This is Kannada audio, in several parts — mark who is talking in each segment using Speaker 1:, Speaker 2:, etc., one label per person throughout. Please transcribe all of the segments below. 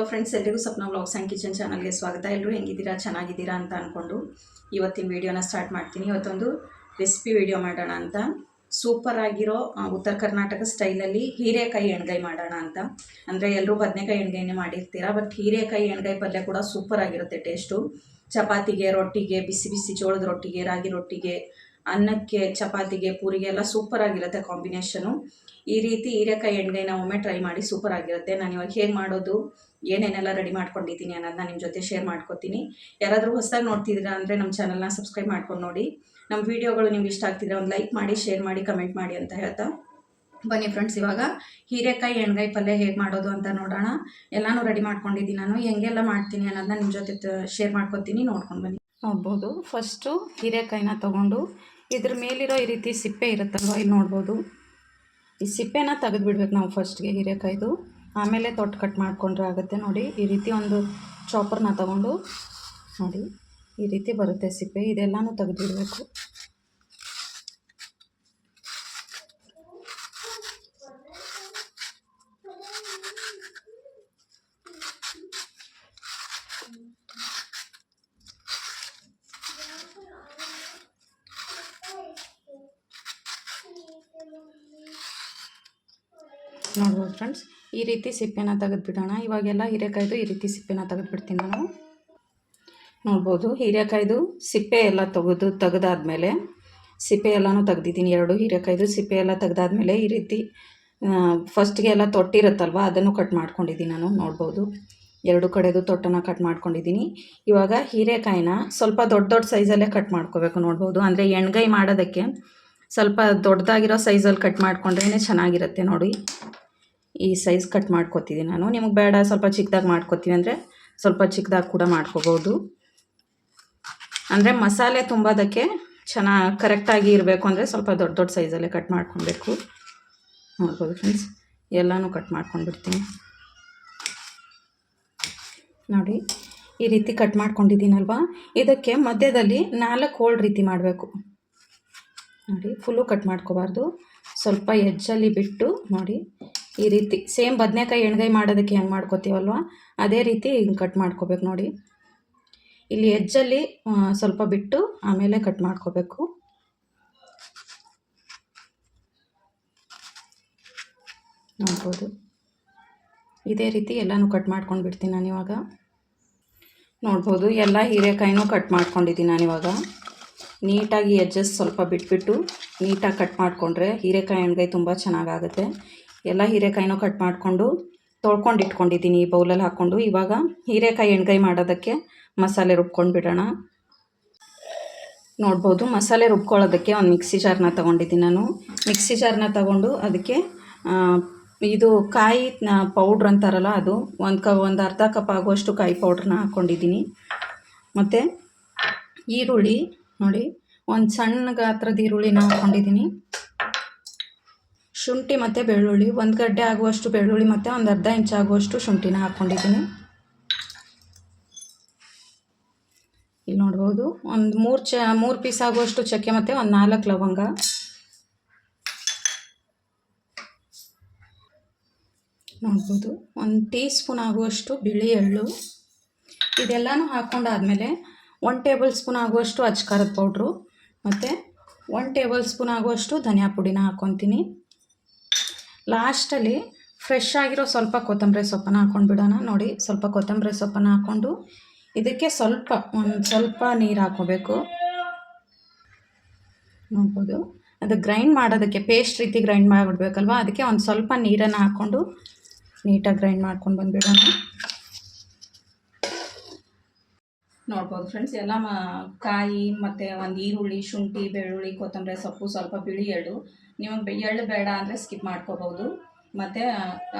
Speaker 1: ಹಲೋ ಫ್ರೆಂಡ್ಸ್ ಎಲ್ಲರಿಗೂ ಸಪ್ನ ವ್ಲಾಗ್ಸ್ ಆ್ಯಂಡ್ ಕಿಚನ್ ಚಾನಲ್ಗೆ ಸ್ವಾಗತ. ಎಲ್ಲರೂ ಹೆಂಗಿದ್ದೀರಾ? ಚೆನ್ನಾಗಿದ್ದೀರಾ ಅಂತ ಅಂದ್ಕೊಂಡು ಇವತ್ತಿನ ವೀಡಿಯೋನ ಸ್ಟಾರ್ಟ್ ಮಾಡ್ತೀನಿ. ಇವತ್ತೊಂದು ರೆಸಿಪಿ ವಿಡಿಯೋ ಮಾಡೋಣ ಅಂತ. ಸೂಪರ್ ಆಗಿರೋ ಉತ್ತರ ಕರ್ನಾಟಕ ಸ್ಟೈಲಲ್ಲಿ ಹೀರೆಕಾಯಿ ಎಣ್ಗಾಯಿ ಮಾಡೋಣ ಅಂತ. ಅಂದರೆ ಎಲ್ಲರೂ ಬದನೆಕಾಯಿ ಎಣ್ಗಾಯಿನೇ ಮಾಡಿರ್ತೀರಾ ಬಟ್ ಹೀರೆಕಾಯಿ ಎಣ್ಗಾಯಿ ಪಲ್ಯ ಕೂಡ ಸೂಪರ್ ಆಗಿರುತ್ತೆ ಟೇಸ್ಟು ಚಪಾತಿಗೆ, ರೊಟ್ಟಿಗೆ, ಬಿಸಿ ಬಿಸಿ ಜೋಳದ ರೊಟ್ಟಿಗೆ, ರಾಗಿ ರೊಟ್ಟಿಗೆ, ಅನ್ನಕ್ಕೆ, ಚಪಾತಿಗೆ, ಪೂರಿಗೆ ಎಲ್ಲ ಸೂಪರ್ ಆಗಿರುತ್ತೆ ಕಾಂಬಿನೇಷನು ಈ ರೀತಿ ಹೀರೆಕಾಯಿ ಎಣ್ಗಾಯಿನ ಒಮ್ಮೆ ಟ್ರೈ ಮಾಡಿ ಸೂಪರ್ ಆಗಿರುತ್ತೆ. ನಾನು ಇವಾಗ ಹೇಗೆ ಮಾಡೋದು? ಏನೇನೆಲ್ಲ ರೆಡಿ ಮಾಡ್ಕೊಂಡಿದ್ದೀನಿ ಅನ್ನೋದನ್ನ ನಿಮ್ಮ ಜೊತೆ ಶೇರ್ ಮಾಡ್ಕೊತೀನಿ. ಯಾರಾದರೂ ಹೊಸದಾಗಿ ನೋಡ್ತಿದ್ದೀರಾ ಅಂದರೆ ನಮ್ಮ ಚಾನಲ್ನ ಸಬ್ಸ್ಕ್ರೈಬ್ ಮಾಡ್ಕೊಂಡು ನೋಡಿ. ನಮ್ಮ ವೀಡಿಯೋಗಳು ನಿಮ್ಗೆ ಇಷ್ಟ ಆಗ್ತಿದ್ರೆ ಒಂದು ಲೈಕ್ ಮಾಡಿ ಶೇರ್ ಮಾಡಿ ಕಮೆಂಟ್ ಮಾಡಿ ಅಂತ ಹೇಳ್ತಾ. ಬನ್ನಿ ಫ್ರೆಂಡ್ಸ್ ಇವಾಗ ಹೀರೆಕಾಯಿ, ಎಣ್ಗಾಯಿ ಪಲ್ಯ ಹೇಗೆ ಮಾಡೋದು ಅಂತ ನೋಡೋಣ. ಎಲ್ಲನೂ ರೆಡಿ ಮಾಡ್ಕೊಂಡಿದ್ದೀನಿ ನಾನು. ಹೆಂಗೆಲ್ಲ ಮಾಡ್ತೀನಿ ಅನ್ನೋದನ್ನ ನಿಮ್ಮ ಜೊತೆ ಶೇರ್ ಮಾಡ್ಕೊತೀನಿ. ನೋಡ್ಕೊಂಡು ಬನ್ನಿ. ನೋಡ್ಬೋದು. ಫಸ್ಟು ಹೀರೆಕಾಯಿನ ತೊಗೊಂಡು ಇದ್ರ ಮೇಲಿರೋ ಈ ರೀತಿ ಸಿಪ್ಪೆ ಇರುತ್ತಲ್ವ ಇಲ್ಲಿ ನೋಡ್ಬೋದು. ಈ ಸಿಪ್ಪೆನ ತೆಗೆದು ಬಿಡ್ಬೇಕು ನಾವು ಫಸ್ಟ್ಗೆ ಹೀರೆಕಾಯ್ದು. ಆಮೇಲೆ ತೊಟ್ಟು ಕಟ್ ಮಾಡಿಕೊಂಡ್ರೆ ಆಗುತ್ತೆ. ನೋಡಿ, ಈ ರೀತಿ ಒಂದು ಚಾಪರ್ನ ತಗೊಂಡು, ನೋಡಿ, ಈ ರೀತಿ ಬರುತ್ತೆ ಸಿಪ್ಪೆ. ಇದೆಲ್ಲನೂ ತೆಗೆದಿಡಬೇಕು. ನೋಡ್ಬೋದು ಫ್ರೆಂಡ್ಸ್. ಈ ರೀತಿ ಸಿಪ್ಪೆನ ತೆಗೆದುಬಿಡೋಣ. ಇವಾಗೆಲ್ಲ ಹೀರೆಕಾಯ್ದು ಈ ರೀತಿ ಸಿಪ್ಪೆನ ತೆಗೆದುಬಿಡ್ತೀನಿ ನಾನು. ನೋಡ್ಬೋದು, ಹೀರೆಕಾಯ್ದು ಸಿಪ್ಪೆ ಎಲ್ಲ ತೆಗೆದು ತೆಗೆದಾದ್ಮೇಲೆ, ಸಿಪ್ಪೆ ಎಲ್ಲನೂ ತೆಗ್ದಿದ್ದೀನಿ. ಎರಡು ಹೀರೆಕಾಯ್ದು ಸಿಪ್ಪೆ ಎಲ್ಲ ತೆಗ್ದಾದ್ಮೇಲೆ ಈ ರೀತಿ ಫಸ್ಟ್ಗೆ ಎಲ್ಲ ತೊಟ್ಟಿರುತ್ತಲ್ವ, ಅದನ್ನು ಕಟ್ ಮಾಡ್ಕೊಂಡಿದ್ದೀನಿ ನಾನು. ನೋಡ್ಬೋದು, ಎರಡು ಕಡೆದು ತೊಟ್ಟನ್ನು ಕಟ್ ಮಾಡ್ಕೊಂಡಿದ್ದೀನಿ. ಇವಾಗ ಹೀರೆಕಾಯಿನ ಸ್ವಲ್ಪ ದೊಡ್ಡ ದೊಡ್ಡ ಸೈಜಲ್ಲೇ ಕಟ್ ಮಾಡ್ಕೋಬೇಕು. ನೋಡ್ಬೋದು, ಅಂದರೆ ಎಣ್ಗೈ ಮಾಡೋದಕ್ಕೆ ಸ್ವಲ್ಪ ದೊಡ್ಡದಾಗಿರೋ ಸೈಜಲ್ಲಿ ಕಟ್ ಮಾಡ್ಕೊಂಡ್ರೇ ಚೆನ್ನಾಗಿರುತ್ತೆ ನೋಡಿ. ಈ ಸೈಜ್ ಕಟ್ ಮಾಡ್ಕೊತಿದ್ದೀನಿ ನಾನು. ನಿಮಗೆ ಬೇಡ, ಸ್ವಲ್ಪ ಚಿಕ್ಕದಾಗಿ ಮಾಡ್ಕೊತೀವಿ ಅಂದರೆ ಸ್ವಲ್ಪ ಚಿಕ್ಕದಾಗಿ ಕೂಡ ಮಾಡ್ಕೋಬೋದು. ಅಂದರೆ ಮಸಾಲೆ ತುಂಬೋದಕ್ಕೆ ಚೆನ್ನಾಗಿ ಕರೆಕ್ಟಾಗಿ ಇರಬೇಕು ಅಂದರೆ ಸ್ವಲ್ಪ ದೊಡ್ಡ ದೊಡ್ಡ ಸೈಜಲ್ಲೇ ಕಟ್ ಮಾಡ್ಕೊಬೇಕು. ನೋಡ್ಬೋದು ಫ್ರೆಂಡ್ಸ್ ಎಲ್ಲನೂ ಕಟ್ ಮಾಡ್ಕೊಂಡ್ಬಿಡ್ತೀನಿ. ನೋಡಿ, ಈ ರೀತಿ ಕಟ್ ಮಾಡ್ಕೊಂಡಿದ್ದೀನಲ್ವಾ? ಇದಕ್ಕೆ ಮಧ್ಯದಲ್ಲಿ ನಾಲ್ಕು ಹೋಲ್ ರೀತಿ ಮಾಡಬೇಕು. ನೋಡಿ ಫುಲ್ಲು ಕಟ್ ಮಾಡ್ಕೋಬಾರ್ದು. ಸ್ವಲ್ಪ ಎಜ್ಜಲ್ಲಿ ಬಿಟ್ಟು ನೋಡಿ ಈ ರೀತಿ ಸೇಮ್ ಬದನೆಕಾಯಿ ಎಣ್ಗಾಯಿ ಮಾಡೋದಕ್ಕೆ ಹೆಂಗೆ ಮಾಡ್ಕೋತೀವಲ್ವ? ಅದೇ ರೀತಿ ಹಿಂಗೆ ಕಟ್ ಮಾಡ್ಕೋಬೇಕು ನೋಡಿ. ಇಲ್ಲಿ ಎಜ್ಜಲ್ಲಿ ಸ್ವಲ್ಪ ಬಿಟ್ಟು ಆಮೇಲೆ ಕಟ್ ಮಾಡ್ಕೋಬೇಕು. ನೋಡ್ಬೋದು. ಇದೇ ರೀತಿ ಎಲ್ಲನೂ ಕಟ್ ಮಾಡ್ಕೊಂಡು ಬಿಡ್ತೀನಿ ನಾನು ಇವಾಗ. ನೋಡ್ಬೋದು, ಎಲ್ಲ ಹೀರೆಕಾಯಿನೂ ಕಟ್ ಮಾಡ್ಕೊಂಡಿದ್ದೀನಿ ನಾನಿವಾಗ ನೀಟಾಗಿ ಎಜ್ಜಸ್ ಸ್ವಲ್ಪ ಬಿಟ್ಬಿಟ್ಟು ನೀಟಾಗಿ ಕಟ್ ಮಾಡಿಕೊಂಡ್ರೆ ಹೀರೆಕಾಯಿ ಎಣ್ಗಾಯಿ ತುಂಬ ಚೆನ್ನಾಗಾಗುತ್ತೆ. ಎಲ್ಲ ಹೀರೆಕಾಯಿನೂ ಕಟ್ ಮಾಡಿಕೊಂಡು ತೊಳ್ಕೊಂಡು ಇಟ್ಕೊಂಡಿದ್ದೀನಿ ಈ ಬೌಲಲ್ಲಿ ಹಾಕ್ಕೊಂಡು. ಇವಾಗ ಹೀರೆಕಾಯಿ ಎಣ್ಗಾಯಿ ಮಾಡೋದಕ್ಕೆ ಮಸಾಲೆ ರುಬ್ಕೊಂಡು ಬಿಡೋಣ. ನೋಡ್ಬೋದು ಮಸಾಲೆ ರುಬ್ಕೊಳ್ಳೋದಕ್ಕೆ ಒಂದು ಮಿಕ್ಸಿ ಜಾರ್ನ ತೊಗೊಂಡಿದ್ದೀನಿ ನಾನು. ಮಿಕ್ಸಿ ಜಾರ್ನ ತಗೊಂಡು ಅದಕ್ಕೆ ಇದು ಕಾಯಿ ಪೌಡ್ರ್ ಅಂತಾರಲ್ಲ ಅದು, ಒಂದು ಕ, ಒಂದು ಅರ್ಧ ಕಪ್ ಆಗುವಷ್ಟು ಕಾಯಿ ಪೌಡ್ರನ್ನ ಹಾಕ್ಕೊಂಡಿದ್ದೀನಿ. ಮತ್ತು ಈರುಳ್ಳಿ, ನೋಡಿ, ಒಂದು ಸಣ್ಣ ಗಾತ್ರದ ಈರುಳ್ಳಿನ ಹಾಕ್ಕೊಂಡಿದ್ದೀನಿ. ಶುಂಠಿ ಮತ್ತು ಬೆಳ್ಳುಳ್ಳಿ. ಒಂದು ಗಡ್ಡೆ ಆಗುವಷ್ಟು ಬೆಳ್ಳುಳ್ಳಿ ಮತ್ತು ಒಂದು ಅರ್ಧ ಇಂಚ್ ಆಗುವಷ್ಟು ಶುಂಠಿನ ಹಾಕ್ಕೊಂಡಿದ್ದೀನಿ ಇಲ್ಲಿ ನೋಡ್ಬೋದು. ಒಂದು ಮೂರು ಚ, ಮೂರು ಪೀಸ್ ಆಗುವಷ್ಟು ಚಕ್ಕೆ ಮತ್ತು ಒಂದು ನಾಲ್ಕು ಲವಂಗ. ನೋಡ್ಬೋದು. ಒಂದು ಟೀ ಸ್ಪೂನ್ ಆಗುವಷ್ಟು ಬಿಳಿ ಎಳ್ಳು. ಇದೆಲ್ಲನೂ ಹಾಕ್ಕೊಂಡಾದಮೇಲೆ ಒನ್ ಟೇಬಲ್ ಸ್ಪೂನ್ ಆಗುವಷ್ಟು ಅಚ್ಕಾರದ ಪೌಡ್ರು. ಮತ್ತು ಒನ್ ಟೇಬಲ್ ಸ್ಪೂನ್ ಆಗುವಷ್ಟು ಧನಿಯಾ ಪುಡಿನ ಹಾಕ್ಕೊತೀನಿ ಲಾಸ್ಟಲ್ಲಿ ಫ್ರೆಶ್ ಆಗಿರೋ ಸ್ವಲ್ಪ ಕೊತ್ತಂಬರಿ ಸೊಪ್ಪನ್ನು ಹಾಕ್ಕೊಂಡು ಬಿಡೋಣ. ನೋಡಿ, ಸ್ವಲ್ಪ ಕೊತ್ತಂಬರಿ ಸೊಪ್ಪನ್ನು ಹಾಕ್ಕೊಂಡು ಇದಕ್ಕೆ ಸ್ವಲ್ಪ, ಒಂದು ಸ್ವಲ್ಪ ನೀರು ಹಾಕೋಬೇಕು ನೋಡ್ಬೋದು. ಅದು ಗ್ರೈಂಡ್ ಮಾಡೋದಕ್ಕೆ ಪೇಸ್ಟ್ ರೀತಿ ಗ್ರೈಂಡ್ ಮಾಡಿಬಿಡ್ಬೇಕಲ್ವ? ಅದಕ್ಕೆ ಒಂದು ಸ್ವಲ್ಪ ನೀರನ್ನು ಹಾಕ್ಕೊಂಡು ನೀಟಾಗಿ ಗ್ರೈಂಡ್ ಮಾಡ್ಕೊಂಡು ಬಂದುಬಿಡೋಣ. ನೋಡ್ಬೋದು ಫ್ರೆಂಡ್ಸ್ ಎಲ್ಲ ಕಾಯಿ ಮತ್ತು ಒಂದು ಈರುಳ್ಳಿ, ಶುಂಠಿ, ಬೆಳ್ಳುಳ್ಳಿ, ಕೊತ್ತಂಬರಿ, ಸೊಪ್ಪು ಸ್ವಲ್ಪ ಬಿಳಿ ಎಳ್ಳು. ನಿಮಗೆ ಎಳ್ಳು ಬೇಡ ಅಂದರೆ ಸ್ಕಿಪ್ ಮಾಡ್ಕೋಬೋದು ಮತ್ತು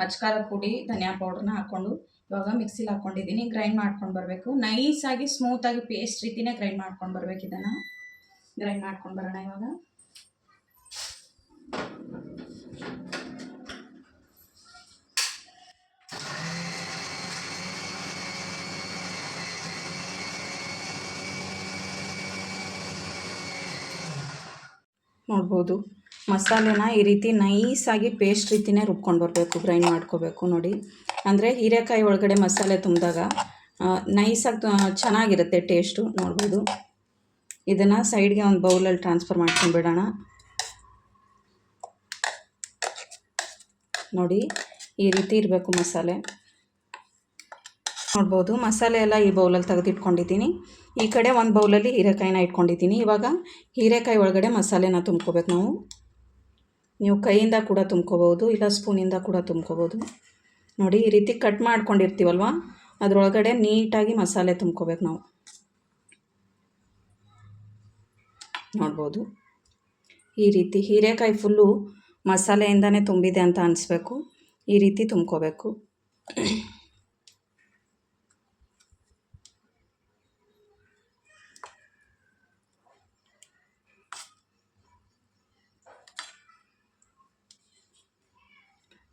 Speaker 1: ಅಚ್ಕಾರದ ಪುಡಿ, ಧನಿಯಾ ಪೌಡ್ರನ್ನ ಹಾಕ್ಕೊಂಡು ಇವಾಗ ಮಿಕ್ಸಿಲಿ ಹಾಕ್ಕೊಂಡಿದ್ದೀನಿ ಗ್ರೈಂಡ್ ಮಾಡ್ಕೊಂಡು ಬರಬೇಕು. ನೈಸಾಗಿ ಸ್ಮೂತಾಗಿ ಪೇಸ್ಟ್ ರೀತಿನೇ ಗ್ರೈಂಡ್ ಮಾಡ್ಕೊಂಡು ಬರಬೇಕು ಇದನ್ನು. ಗ್ರೈಂಡ್ ಮಾಡ್ಕೊಂಡು ಬರೋಣ ಇವಾಗ. ನೋಡ್ಬೋದು ಮಸಾಲೆನ ಈ ರೀತಿ ನೈಸಾಗಿ ಪೇಸ್ಟ್ ರೀತಿಯೇ ರುಬ್ಕೊಂಡು ಬರಬೇಕು ಗ್ರೈಂಡ್ ಮಾಡ್ಕೋಬೇಕು ನೋಡಿ. ಅಂದರೆ ಹೀರೆಕಾಯಿ ಒಳಗಡೆ ಮಸಾಲೆ ತುಂಬಿದಾಗ ನೈಸಾಗಿ ಚೆನ್ನಾಗಿರುತ್ತೆ ಟೇಸ್ಟು ನೋಡ್ಬೋದು. ಇದನ್ನು ಸೈಡ್ಗೆ ಒಂದು ಬೌಲಲ್ಲಿ ಟ್ರಾನ್ಸ್ಫರ್ ಮಾಡ್ಕೊಂಡ್ಬಿಡೋಣ ನೋಡಿ, ಈ ರೀತಿ ಇರಬೇಕು ಮಸಾಲೆ. ನೋಡ್ಬೋದು ಮಸಾಲೆ ಎಲ್ಲ ಈ ಬೌಲಲ್ಲಿ ತೆಗೆದಿಟ್ಕೊಂಡಿದ್ದೀನಿ. ಈ ಕಡೆ ಒಂದು ಬೌಲಲ್ಲಿ ಹೀರೆಕಾಯಿನ ಇಟ್ಕೊಂಡಿದ್ದೀನಿ. ಇವಾಗ ಹೀರೆಕಾಯಿ ಒಳಗಡೆ ಮಸಾಲೆನ ತುಂಬ್ಕೋಬೇಕು ನಾವು. ನೀವು ಕೈಯಿಂದ ಕೂಡ ತುಂಬ್ಕೋಬೋದು ಇಲ್ಲ ಸ್ಪೂನಿಂದ ಕೂಡ ತುಂಬ್ಕೋಬೋದು ನೋಡಿ, ಈ ರೀತಿ ಕಟ್ ಮಾಡ್ಕೊಂಡಿರ್ತೀವಲ್ವ? ಅದರೊಳಗಡೆ ನೀಟಾಗಿ ಮಸಾಲೆ ತುಂಬ್ಕೋಬೇಕು ನಾವು. ನೋಡ್ಬೋದು. ಈ ರೀತಿ ಹೀರೆಕಾಯಿ ಫುಲ್ಲು ಮಸಾಲೆಯಿಂದನೇ ತುಂಬಿದೆ ಅಂತ ಅನಿಸ್ಬೇಕು. ಈ ರೀತಿ ತುಂಬ್ಕೋಬೇಕು.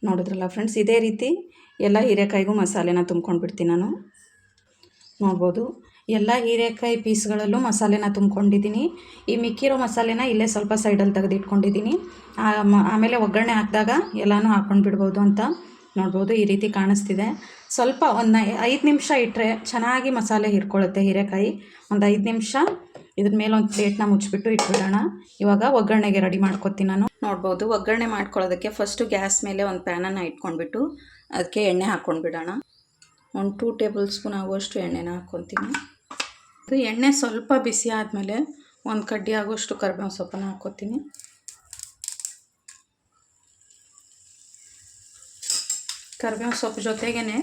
Speaker 1: ನೋಡಿದ್ರಲ್ಲ ಫ್ರೆಂಡ್ಸ್ ಇದೇ ರೀತಿ ಎಲ್ಲ ಹೀರೆಕಾಯಿಗೂ ಮಸಾಲೆನ ತುಂಬ್ಕೊಂಡು ಬಿಡ್ತೀನಿ ನಾನು. ನೋಡ್ಬೋದು. ಎಲ್ಲ ಹೀರೆಕಾಯಿ ಪೀಸ್ಗಳಲ್ಲೂ ಮಸಾಲೆನ ತುಂಬ್ಕೊಂಡಿದ್ದೀನಿ. ಈ ಮಿಕ್ಕಿರೋ ಮಸಾಲೆನ ಇಲ್ಲೇ ಸ್ವಲ್ಪ ಸೈಡಲ್ಲಿ ತೆಗೆದಿಟ್ಕೊಂಡಿದ್ದೀನಿ. ಆಮೇಲೆ ಒಗ್ಗರಣೆ ಹಾಕಿದಾಗ ಎಲ್ಲನೂ ಹಾಕ್ಕೊಂಡು ಬಿಡ್ಬೋದು ಅಂತ ನೋಡ್ಬೋದು. ಈ ರೀತಿ ಕಾಣಿಸ್ತಿದೆ. ಸ್ವಲ್ಪ ಒಂದು ಐದು ನಿಮಿಷ ಇಟ್ಟರೆ ಚೆನ್ನಾಗಿ ಮಸಾಲೆ ಹಿಡ್ಕೊಳ್ಳುತ್ತೆ ಹೀರೆಕಾಯಿ. ಒಂದು ಐದು ನಿಮಿಷ ಇದ್ರ ಮೇಲೆ ಒಂದು ಪ್ಲೇಟ್ನ ಮುಚ್ಚಿಬಿಟ್ಟು ಇಟ್ಬಿಡೋಣ. ಇವಾಗ ಒಗ್ಗರಣೆಗೆ ರೆಡಿ ಮಾಡ್ಕೊತೀನಿ ನಾನು. ನೋಡ್ಬೋದು, ಒಗ್ಗರಣೆ ಮಾಡ್ಕೊಳ್ಳೋದಕ್ಕೆ ಫಸ್ಟು ಗ್ಯಾಸ್ ಮೇಲೆ ಒಂದು ಪ್ಯಾನನ್ನು ಇಟ್ಕೊಂಡ್ಬಿಟ್ಟು ಅದಕ್ಕೆ ಎಣ್ಣೆ ಹಾಕ್ಕೊಂಡ್ಬಿಡೋಣ. ಒಂದು ಟೂ ಟೇಬಲ್ ಸ್ಪೂನ್ ಆಗುವಷ್ಟು ಎಣ್ಣೆನ ಹಾಕ್ಕೊತೀನಿ. ಅದು ಎಣ್ಣೆ ಸ್ವಲ್ಪ ಬಿಸಿ ಆದಮೇಲೆ ಒಂದು ಕಡ್ಡಿ ಆಗುವಷ್ಟು ಕರ್ಬೇವು ಸೊಪ್ಪನ್ನು ಹಾಕ್ಕೊತೀನಿ. ಕರಿಬೇವು ಸೊಪ್ಪು ಜೊತೆಗೇ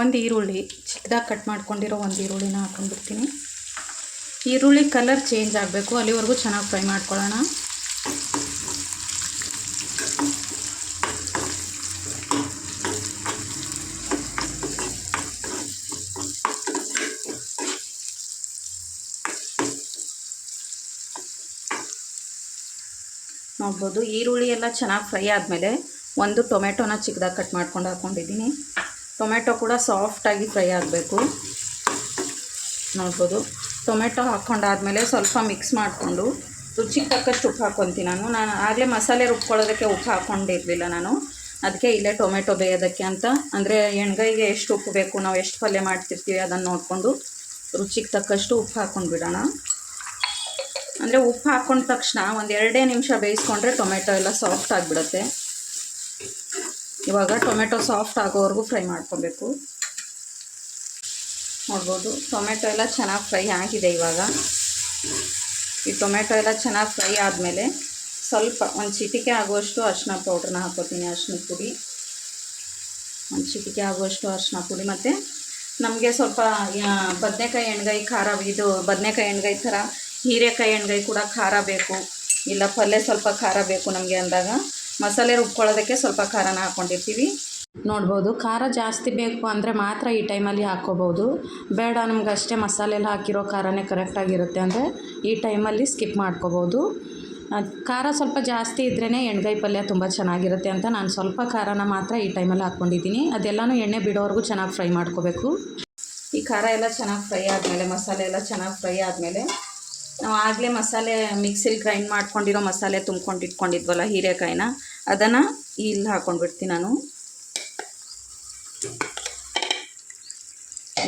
Speaker 1: ಒಂದು ಈರುಳ್ಳಿ, ಚಿಕ್ಕದಾಗಿ ಕಟ್ ಮಾಡ್ಕೊಂಡಿರೋ ಒಂದು ಈರುಳ್ಳಿನ ಹಾಕ್ಕೊಂಡ್ಬಿಡ್ತೀನಿ. ಈರುಳ್ಳಿ ಕಲರ್ ಚೇಂಜ್ ಆಗಬೇಕು. ಅಲ್ಲಿವರೆಗೂ ಚೆನ್ನಾಗಿ ಫ್ರೈ ಮಾಡ್ಕೊಳ್ಳೋಣ. ನೋಡ್ಬೋದು, ಈರುಳ್ಳಿ ಎಲ್ಲ ಚೆನ್ನಾಗಿ ಫ್ರೈ ಆದಮೇಲೆ ಒಂದು ಟೊಮೆಟೊನ ಚಿಕ್ಕದಾಗಿ ಕಟ್ ಮಾಡ್ಕೊಂಡು ಹಾಕ್ಕೊಂಡಿದ್ದೀನಿ ಟೊಮೆಟೊ ಕೂಡ ಸಾಫ್ಟಾಗಿ ಫ್ರೈ ಆಗಬೇಕು. ನೋಡ್ಬೋದು. ಟೊಮೆಟೊ ಹಾಕ್ಕೊಂಡಾದಮೇಲೆ ಸ್ವಲ್ಪ ಮಿಕ್ಸ್ ಮಾಡಿಕೊಂಡು ರುಚಿಗೆ ತಕ್ಕಷ್ಟು ಉಪ್ಪು ಹಾಕ್ಕೊತೀನಿ ನಾನು. ನಾನು ಆಗಲೇ ಮಸಾಲೆ ರುಬ್ಕೊಳ್ಳೋದಕ್ಕೆ ಉಪ್ಪು ಹಾಕ್ಕೊಂಡಿರಲಿಲ್ಲ ನಾನು. ಅದಕ್ಕೆ ಇಲ್ಲೇ ಟೊಮೆಟೊ ಬೇಯೋದಕ್ಕೆ ಅಂತ. ಅಂದರೆ ಎಣ್ಗಾಯಿಗೆ ಎಷ್ಟು ಉಪ್ಪು ಬೇಕು, ನಾವು ಎಷ್ಟು ಪಲ್ಯ ಮಾಡ್ತಿರ್ತೀವಿ ಅದನ್ನು ನೋಡಿಕೊಂಡು ರುಚಿಗೆ ತಕ್ಕಷ್ಟು ಉಪ್ಪು ಹಾಕ್ಕೊಂಡು ಬಿಡೋಣ. ಅಂದರೆ ಉಪ್ಪು ಹಾಕ್ಕೊಂಡ ತಕ್ಷಣ ಒಂದು ಎರಡೇ ನಿಮಿಷ ಬೇಯಿಸ್ಕೊಂಡ್ರೆ ಟೊಮೆಟೊ ಎಲ್ಲ ಸಾಫ್ಟ್ ಆಗಿಬಿಡುತ್ತೆ. ಇವಾಗ ಟೊಮೆಟೊ ಸಾಫ್ಟ್ ಆಗೋವರೆಗೂ ಫ್ರೈ ಮಾಡ್ಕೊಬೇಕು. ನೋಡ್ಬೋದು ಟೊಮೆಟೊ ಎಲ್ಲ ಚೆನ್ನಾಗಿ ಫ್ರೈ ಆಗಿದೆ ಇವಾಗ. ಈ ಟೊಮೆಟೊ ಎಲ್ಲ ಚೆನ್ನಾಗಿ ಫ್ರೈ ಆದಮೇಲೆ ಸ್ವಲ್ಪ ಒಂದು ಚಿಟಿಕೆ ಆಗುವಷ್ಟು ಅರಿಶಿನ ಪೌಡ್ರನ್ನ ಹಾಕೋತೀನಿ, ಅರಿಶಿನ ಪುಡಿ. ಒಂದು ಚಿಟಿಕೆ ಆಗುವಷ್ಟು ಅರಿಶಿನ ಪುಡಿ ಮತ್ತು ನಮಗೆ ಸ್ವಲ್ಪ ಬದನೆಕಾಯಿ ಎಣ್ಗಾಯಿ ಖಾರ, ಇದು ಬದನೆಕಾಯಿ ಎಣ್ಗಾಯಿ ಥರ ಹೀರೆಕಾಯಿ ಎಣ್ಗಾಯಿ ಕೂಡ ಖಾರ ಬೇಕು. ಇಲ್ಲ ಪಲ್ಯ ಸ್ವಲ್ಪ ಖಾರ ಬೇಕು ನಮಗೆ ಅಂದಾಗ. ಮಸಾಲೆ ರುಬ್ಕೊಳ್ಳೋದಕ್ಕೆ ಸ್ವಲ್ಪ ಖಾರನ ಹಾಕ್ಕೊಂಡಿರ್ತೀವಿ ನೋಡ್ಬೋದು. ಖಾರ ಜಾಸ್ತಿ ಬೇಕು ಅಂದರೆ ಮಾತ್ರ ಈ ಟೈಮಲ್ಲಿ ಹಾಕ್ಕೋಬೋದು. ಬೇಡ ನಮ್ಗೆ ಅಷ್ಟೇ ಮಸಾಲೆ ಎಲ್ಲ ಹಾಕಿರೋ ಖಾರನೇ ಕರೆಕ್ಟಾಗಿರುತ್ತೆ ಅಂದರೆ ಈ ಟೈಮಲ್ಲಿ ಸ್ಕಿಪ್ ಮಾಡ್ಕೋಬೋದು. ಖಾರ ಸ್ವಲ್ಪ ಜಾಸ್ತಿ ಇದ್ರೇ ಎಣ್ಗಾಯಿ ಪಲ್ಯ ತುಂಬ ಚೆನ್ನಾಗಿರುತ್ತೆ ಅಂತ ನಾನು ಸ್ವಲ್ಪ ಖಾರನ ಮಾತ್ರ ಈ ಟೈಮಲ್ಲಿ ಹಾಕ್ಕೊಂಡಿದ್ದೀನಿ. ಅದೆಲ್ಲನೂ ಎಣ್ಣೆ ಬಿಡೋವರೆಗೂ ಚೆನ್ನಾಗಿ ಫ್ರೈ ಮಾಡ್ಕೋಬೇಕು. ಈ ಖಾರ ಎಲ್ಲ ಚೆನ್ನಾಗಿ ಫ್ರೈ ಆದಮೇಲೆ, ಮಸಾಲೆ ಎಲ್ಲ ಚೆನ್ನಾಗಿ ಫ್ರೈ ಆದಮೇಲೆ, ನಾವು ಆಗಲೇ ಮಸಾಲೆ ಮಿಕ್ಸಿಲಿ ಗ್ರೈಂಡ್ ಮಾಡ್ಕೊಂಡಿರೋ ಮಸಾಲೆ ತುಂಬ್ಕೊಂಡು ಇಟ್ಕೊಂಡಿದ್ವಲ್ಲ ಹೀರೆಕಾಯಿನ, ಅದನ್ನು ಇಲ್ಲಿ ಹಾಕ್ಕೊಂಡ್ಬಿಡ್ತೀನಿ ನಾನು.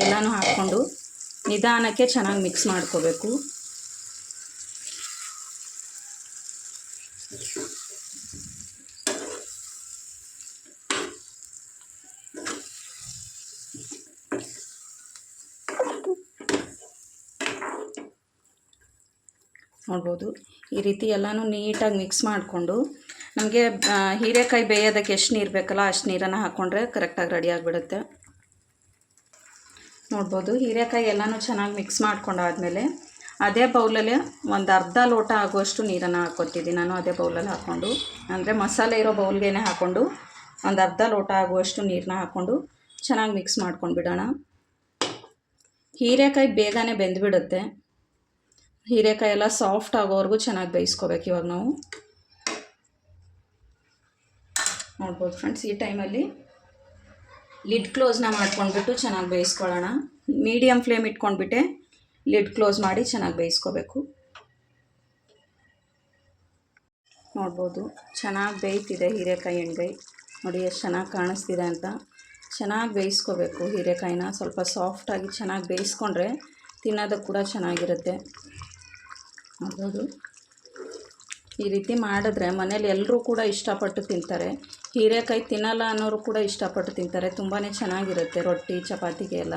Speaker 1: ಎಲ್ಲನೂ ಹಾಕ್ಕೊಂಡು ನಿಧಾನಕ್ಕೆ ಚೆನ್ನಾಗಿ ಮಿಕ್ಸ್ ಮಾಡ್ಕೋಬೇಕು. ನೋಡ್ಬೋದು. ಈ ರೀತಿ ಎಲ್ಲನೂ ನೀಟಾಗಿ ಮಿಕ್ಸ್ ಮಾಡಿಕೊಂಡು ನಮಗೆ ಹೀರೆಕಾಯಿ ಬೇಯೋದಕ್ಕೆ ಎಷ್ಟು ನೀರು ಬೇಕಲ್ಲ ಅಷ್ಟು ನೀರನ್ನು ಹಾಕ್ಕೊಂಡ್ರೆ ಕರೆಕ್ಟಾಗಿ ರೆಡಿ ಆಗಿಬಿಡುತ್ತೆ. ನೋಡ್ಬೋದು. ಹೀರೆಕಾಯಿ ಎಲ್ಲನೂ ಚೆನ್ನಾಗಿ ಮಿಕ್ಸ್ ಮಾಡ್ಕೊಂಡಾದಮೇಲೆ ಅದೇ ಬೌಲಲ್ಲಿ ಒಂದು ಅರ್ಧ ಲೋಟ ಆಗುವಷ್ಟು ನೀರನ್ನು ಹಾಕ್ಕೊತಿದ್ದೀನಿ ನಾನು ಅದೇ ಬೌಲಲ್ಲಿ ಹಾಕ್ಕೊಂಡು, ಅಂದರೆ ಮಸಾಲೆ ಇರೋ ಬೌಲ್ಗೆ ಹಾಕ್ಕೊಂಡು ಒಂದು ಅರ್ಧ ಲೋಟ ಆಗುವಷ್ಟು ನೀರನ್ನ ಹಾಕ್ಕೊಂಡು ಚೆನ್ನಾಗಿ ಮಿಕ್ಸ್ ಮಾಡ್ಕೊಂಡು ಬಿಡೋಣ. ಹೀರೆಕಾಯಿ ಬೇಗನೆ ಬೆಂದುಬಿಡುತ್ತೆ. ಹೀರೆಕಾಯಿ ಎಲ್ಲ ಸಾಫ್ಟ್ ಆಗೋವರೆಗೂ ಚೆನ್ನಾಗಿ ಬೇಯಿಸ್ಕೋಬೇಕು ಇವಾಗ ನಾವು. ನೋಡ್ಬೋದು ಫ್ರೆಂಡ್ಸ್ ಈ ಟೈಮಲ್ಲಿ ಲಿಡ್ ಕ್ಲೋಸ್ನ ಮಾಡ್ಕೊಂಡ್ಬಿಟ್ಟು ಚೆನ್ನಾಗಿ ಬೇಯಿಸ್ಕೊಳ್ಳೋಣ. ಮೀಡಿಯಮ್ ಫ್ಲೇಮ್ ಇಟ್ಕೊಂಡ್ಬಿಟ್ಟೆ, ಲಿಡ್ ಕ್ಲೋಸ್ ಮಾಡಿ ಚೆನ್ನಾಗಿ ಬೇಯಿಸ್ಕೋಬೇಕು. ನೋಡ್ಬೋದು, ಚೆನ್ನಾಗಿ ಬೇಯ್ತಿದೆ ಹೀರೆಕಾಯಿ ಎಣ್ಗಾಯಿ ನೋಡಿ, ಎಷ್ಟು ಚೆನ್ನಾಗಿ ಕಾಣಿಸ್ತಿದೆ ಅಂತ. ಚೆನ್ನಾಗಿ ಬೇಯಿಸ್ಕೋಬೇಕು ಹೀರೆಕಾಯಿನ. ಸ್ವಲ್ಪ ಸಾಫ್ಟಾಗಿ ಚೆನ್ನಾಗಿ ಬೇಯಿಸ್ಕೊಂಡ್ರೆ ತಿನ್ನೋದಕ್ಕೆ ಕೂಡ ಚೆನ್ನಾಗಿರುತ್ತೆ. ನೋಡ್ಬೋದು. ಈ ರೀತಿ ಮಾಡಿದ್ರೆ ಮನೇಲಿ ಎಲ್ಲರೂ ಕೂಡ ಇಷ್ಟಪಟ್ಟು ತಿಂತಾರೆ. ಹೀರೆಕಾಯಿ ತಿನ್ನಲ್ಲ ಅನ್ನೋರು ಕೂಡ ಇಷ್ಟಪಟ್ಟು ತಿಂತಾರೆ. ತುಂಬಾ ಚೆನ್ನಾಗಿರುತ್ತೆ ರೊಟ್ಟಿ, ಚಪಾತಿಗೆ ಎಲ್ಲ.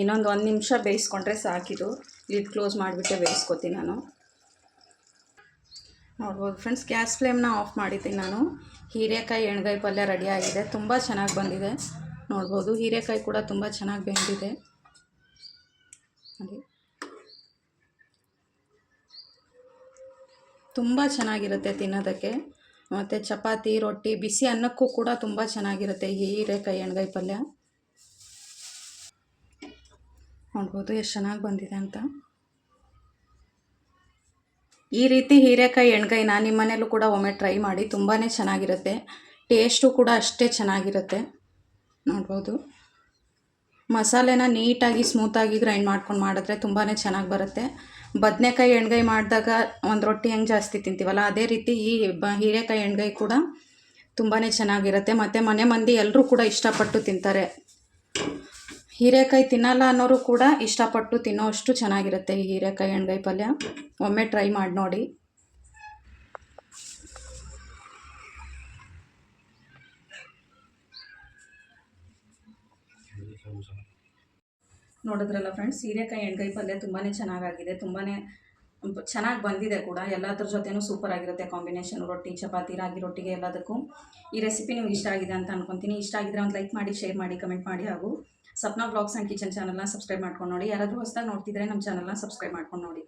Speaker 1: ಇನ್ನೊಂದು ಒಂದು ನಿಮಿಷ ಬೇಯಿಸ್ಕೊಂಡ್ರೆ ಸಾಕಿದು. ಲಿಡ್ ಕ್ಲೋಸ್ ಮಾಡಿಬಿಟ್ಟೆ ಬೇಯಿಸ್ಕೊತೀನಿ ನಾನು. ನೋಡ್ಬೋದು ಫ್ರೆಂಡ್ಸ್, ಗ್ಯಾಸ್ ಫ್ಲೇಮ್ನ ಆಫ್ ಮಾಡಿದ್ದೀನಿ ನಾನು. ಹೀರೆಕಾಯಿ ಎಣ್ಗಾಯಿ ಪಲ್ಯ ರೆಡಿ ಆಗಿದೆ. ತುಂಬ ಚೆನ್ನಾಗಿ ಬಂದಿದೆ. ನೋಡ್ಬೋದು, ಹೀರೆಕಾಯಿ ಕೂಡ ತುಂಬ ಚೆನ್ನಾಗಿ ಬೆಂದಿದೆ ನೋಡಿ ತುಂಬ ಚೆನ್ನಾಗಿರುತ್ತೆ ತಿನ್ನೋದಕ್ಕೆ. ಮತ್ತು ಚಪಾತಿ, ರೊಟ್ಟಿ, ಬಿಸಿ ಅನ್ನಕ್ಕೂ ಕೂಡ ತುಂಬ ಚೆನ್ನಾಗಿರುತ್ತೆ ಹೀರೆಕಾಯಿ ಎಣ್ಗಾಯಿ ಪಲ್ಯ. ನೋಡ್ಬೋದು ಎಷ್ಟು ಚೆನ್ನಾಗಿ ಬಂದಿದೆ ಅಂತ. ಈ ರೀತಿ ಹೀರೆಕಾಯಿ ನಾನು ನಿಮ್ಮ ಮನೇಲೂ ಕೂಡ ಒಮ್ಮೆ ಟ್ರೈ ಮಾಡಿ ತುಂಬಾ ಚೆನ್ನಾಗಿರುತ್ತೆ. ಟೇಸ್ಟು ಕೂಡ ಅಷ್ಟೇ ಚೆನ್ನಾಗಿರುತ್ತೆ. ನೋಡ್ಬೋದು. ಮಸಾಲೆನ ನೀಟಾಗಿ ಸ್ಮೂತಾಗಿ ಗ್ರೈಂಡ್ ಮಾಡ್ಕೊಂಡು ಮಾಡಿದ್ರೆ ತುಂಬಾ ಚೆನ್ನಾಗಿ ಬರುತ್ತೆ. ಬದನೆಕಾಯಿ ಎಣ್ಗಾಯಿ ಮಾಡಿದಾಗ ಒಂದು ರೊಟ್ಟಿ ಹೆಂಗೆ ಜಾಸ್ತಿ ತಿಂತೀವಲ್ಲ, ಅದೇ ರೀತಿ ಈ ಬ ಹೀರೆಕಾಯಿ ಎಣ್ಗಾಯಿ ಕೂಡ ತುಂಬಾ ಚೆನ್ನಾಗಿರುತ್ತೆ. ಮತ್ತು ಮನೆ ಮಂದಿ ಎಲ್ಲರೂ ಕೂಡ ಇಷ್ಟಪಟ್ಟು ತಿಂತಾರೆ. ಹೀರೆಕಾಯಿ ತಿನ್ನಲ್ಲ ಅನ್ನೋರು ಕೂಡ ಇಷ್ಟಪಟ್ಟು ತಿನ್ನೋಷ್ಟು ಚೆನ್ನಾಗಿರುತ್ತೆ ಈ ಹೀರೆಕಾಯಿ ಎಣ್ಗಾಯಿ ಪಲ್ಯ. ಒಮ್ಮೆ ಟ್ರೈ ಮಾಡಿ ನೋಡಿ. ನೋಡಿದ್ರಲ್ಲ ಫ್ರೆಂಡ್ಸ್ ಸೀರೆಕಾಯಿ ಎಣ್ಗಾಯಿ ಪಲ್ಯ ತುಂಬಾ ಚೆನ್ನಾಗಾಗಿದೆ ತುಂಬಾ ಚೆನ್ನಾಗಿ ಬಂದಿದೆ ಕೂಡ. ಎಲ್ಲದ್ರ ಜೊತೆನೂ ಸೂಪರ್ ಆಗಿರುತ್ತೆ ಕಾಂಬಿನೇಷನ್ ರೊಟ್ಟಿ, ಚಪಾತಿ, ರಾಗಿ ರೊಟ್ಟಿಗೆ ಎಲ್ಲದಕ್ಕೂ. ಈ ರೆಸಿಪಿ ನಿಮ್ಗೆ ಇಷ್ಟ ಆಗಿದೆ ಅಂತ ಅನ್ಕೊತೀನಿ. ಇಷ್ಟ ಆಗಿದ್ರೆ ಒಂದು ಲೈಕ್ ಮಾಡಿ ಶೇರ್ ಮಾಡಿ ಕಮೆಂಟ್ ಮಾಡಿ. ಹಾಗೂ ಸಪ್ನಾ ಬ್ಲಾಗ್ಸ್ ಆ್ಯಂಡ್ ಕಿಚನ್ ಚಾನಲ್ನ ಸಬ್ಸ್ಕ್ರೈಬ್ ಮಾಡ್ಕೊಂಡು ನೋಡಿ. ಯಾರಾದರೂ ಹೊಸದಾಗಿ ನೋಡ್ತಿದ್ರೆ ನಮ್ಮ ಚಾನಲ್ನ ಸಬ್ಸ್ಕ್ರೈಬ್ ಮಾಡ್ಕೊಂಡು ನೋಡಿ.